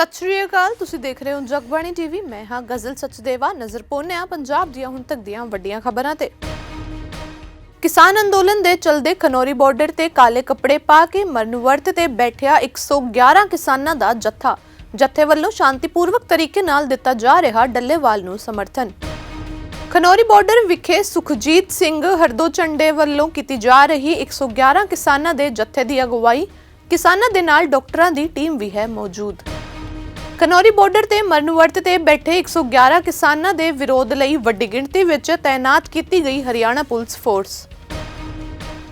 ਸਤਿ ਸ਼੍ਰੀ ਅਕਾਲ, ਤੁਸੀਂ ਦੇਖ ਰਹੇ ਹੋ ਜਗਬਾਣੀ ਟੀਵੀ। ਮੈਂ ਹਾਂ ਗਜ਼ਲ ਸਚਦੇਵਾ, ਨਜ਼ਰ ਪਾਉਂਦੇ ਹਾਂ ਪੰਜਾਬ ਦੀਆਂ ਹੁਣ ਤੱਕ ਦੀਆਂ ਵੱਡੀਆਂ ਖਬਰਾਂ ਤੇ। ਕਿਸਾਨ ਅੰਦੋਲਨ ਦੇ ਚਲਦੇ ਖਨੌਰੀ ਬਾਰਡਰ ਤੇ ਕਾਲੇ ਕੱਪੜੇ ਪਾ ਕੇ ਮਰਨ ਵਰਤ ਤੇ ਬੈਠਿਆ 111 ਕਿਸਾਨਾਂ ਦਾ ਜੱਥਾ। ਜੱਥੇ ਵੱਲੋਂ ਸ਼ਾਂਤੀਪੂਰਵਕ ਤਰੀਕੇ ਨਾਲ ਦਿੱਤਾ ਜਾ ਰਿਹਾ ਡੱਲੇਵਾਲ ਨੂੰ ਸਮਰਥਨ। ਖਨੌਰੀ ਬਾਰਡਰ ਵਿਖੇ ਸੁਖਜੀਤ ਸਿੰਘ ਹਰਦੋ ਚੰਡੇ ਵੱਲੋਂ ਕੀਤੀ ਜਾ ਰਹੀ 111 ਕਿਸਾਨਾਂ ਦੇ ਜੱਥੇ ਦੀ ਅਗਵਾਈ। ਕਿਸਾਨਾਂ ਦੇ ਨਾਲ ਡਾਕਟਰਾਂ ਦੀ ਟੀਮ ਵੀ ਹੈ ਮੌਜੂਦ। ਖਨੌਰੀ ਬਾਰਡਰ ਤੇ ਮਰਨ ਵਰਤ ਤੇ ਬੈਠੇ 111 ਕਿਸਾਨਾਂ ਦੇ ਵਿਰੋਧ ਲਈ ਵੱਡੀ ਗਿਣਤੀ ਵਿੱਚ ਤਾਇਨਾਤ ਕੀਤੀ ਗਈ Haryana police force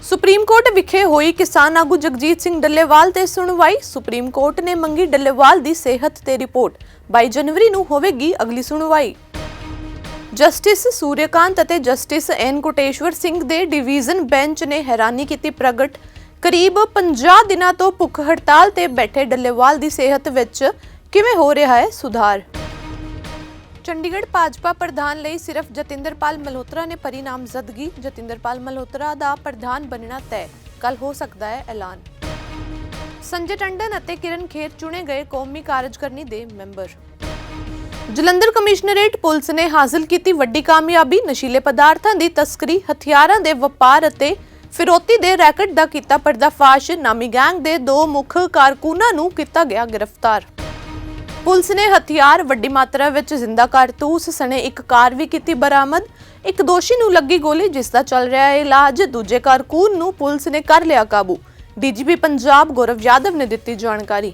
supreme court ਵਿਖੇ ਹੋਈ ਕਿਸਾਨ ਆਗੂ ਜਗਜੀਤ ਸਿੰਘ ਡੱਲੇਵਾਲ ਤੇ ਸੁਣਵਾਈ। ਸੁਪਰੀਮ ਕੋਰਟ ਨੇ ਮੰਗੀ ਡੱਲੇਵਾਲ ਦੀ ਸਿਹਤ ਤੇ ਰਿਪੋਰਟ। 22 ਜਨਵਰੀ ਨੂੰ ਹੋਵੇਗੀ ਅਗਲੀ ਸੁਣਵਾਈ। ਜਸਟਿਸ ਸੂਰਿਆਕਾਂਤ ਅਤੇ ਜਸਟਿਸ ਐਨ ਕੋਟੇਸ਼ਵਰ ਸਿੰਘ ਦੇ ਡਿਵੀਜ਼ਨ ਬੈਂਚ ਨੇ ਹੈਰਾਨੀ ਕੀਤੀ ਪ੍ਰਗਟ। ਕਰੀਬ 50 ਦਿਨਾਂ ਤੋਂ ਭੁੱਖ ਹੜਤਾਲ ਤੇ ਬੈਠੇ ਡੱਲੇਵਾਲ ਦੀ ਸਿਹਤ ਵਿੱਚ ਕਿਵੇਂ ਹੋ ਰਿਹਾ ਹੈ ਸੁਧਾਰ? ਚੰਡੀਗੜ੍ਹ ਭਾਜਪਾ ਪ੍ਰਧਾਨ ਲਈ ਸਿਰਫ ਜਤਿੰਦਰਪਾਲ ਮਲਹੋਤਰਾ ਨੇ ਭਰੀ ਨਾਮਜ਼ਦਗੀ ਜਤਿੰਦਰਪਾਲ ਮਲਹੋਤਰਾ ਦਾ ਪ੍ਰਧਾਨ ਬਣਨਾ ਤੈਅ। ਕੱਲ ਹੋ ਸਕਦਾ ਹੈ ਐਲਾਨ। ਸੰਜੇ ਟੰਡਨ ਅਤੇ ਕਿਰਨ ਖੇਰ ਚੁਣੇ ਗਏ ਕੌਮੀ ਕਾਰਜਕਰਨੀ ਦੇ ਮੈਂਬਰ। ਜਲੰਧਰ ਕਮਿਸ਼ਨਰੇਟ ਪੁਲਿਸ ਨੇ ਹਾਸਲ ਕੀਤੀ ਵੱਡੀ ਕਾਮਯਾਬੀ। ਨਸ਼ੀਲੇ ਪਦਾਰਥਾਂ ਦੀ ਤਸਕਰੀ, ਹਥਿਆਰਾਂ ਦੇ ਵਪਾਰ ਅਤੇ ਫਿਰੋਤੀ ਦੇ ਰੈਕਟ ਦਾ ਕੀਤਾ ਪਰਦਾਫਾਸ਼। ਨਾਮੀ ਗੈਂਗ ਦੇ ਦੋ ਮੁੱਖ ਕਾਰਕੁਨਾਂ ਨੂੰ ਕੀਤਾ ਗਿਆ ਗ੍ਰਿਫਤਾਰ। ਪੁਲਿਸ ਨੇ ਹਥਿਆਰ ਵੱਡੀ ਮਾਤਰਾ ਵਿੱਚ ਜ਼ਿੰਦਾ ਕਾਰਤੂਸ, ਸਣੇ ਇੱਕ ਕਾਰ ਵੀ ਕੀਤੀ ਬਰਾਮਦ। ਇੱਕ ਦੋਸ਼ੀ ਨੂੰ ਲੱਗੀ ਗੋਲੀ, ਜਿਸ ਦਾ ਚੱਲ ਰਿਹਾ ਹੈ ਇਲਾਜ। ਦੂਜੇ ਕਾਰਕੂਨ ਨੂੰ ਪੁਲਿਸ ਨੇ ਕਰ ਲਿਆ ਕਾਬੂ। ਡੀਜੀਪੀ ਪੰਜਾਬ ਗੌਰਵ ਯਾਦਵ ਨੇ ਦਿੱਤੀ ਜਾਣਕਾਰੀ।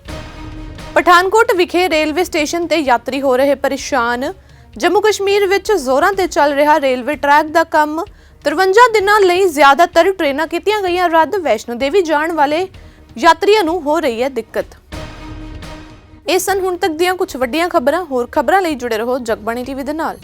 ਪਠਾਨਕੋਟ ਵਿਖੇ ਰੇਲਵੇ ਸਟੇਸ਼ਨ ਤੇ ਯਾਤਰੀ ਹੋ ਰਹੇ ਪਰੇਸ਼ਾਨ। ਜੰਮੂ ਕਸ਼ਮੀਰ ਵਿੱਚ ਜ਼ੋਰਾਂ ਤੇ ਚੱਲ ਰਿਹਾ ਰੇਲਵੇ ਟਰੈਕ ਦਾ ਕੰਮ। 53 ਦਿਨਾਂ ਲਈ ਜ਼ਿਆਦਾਤਰ ਟ੍ਰੇਨਾਂ ਕੀਤੀਆਂ ਗਈਆਂ ਰੱਦ। ਵੈਸ਼ਨੋ ਦੇਵੀ ਜਾਣ ਵਾਲੇ ਯਾਤਰੀਆਂ ਨੂੰ ਹੋ ਰਹੀ ਹੈ ਦਿੱਕਤ। ਇਹ ਸਨ ਹੁਣ ਤੱਕ ਦੀਆਂ ਕੁਝ ਵੱਡੀਆਂ ਖਬਰਾਂ। ਹੋਰ ਖਬਰਾਂ ਲਈ ਜੁੜੇ ਰਹੋ ਜਗਬਾਣੀ ਟੀਵੀ ਦੇ ਨਾਲ।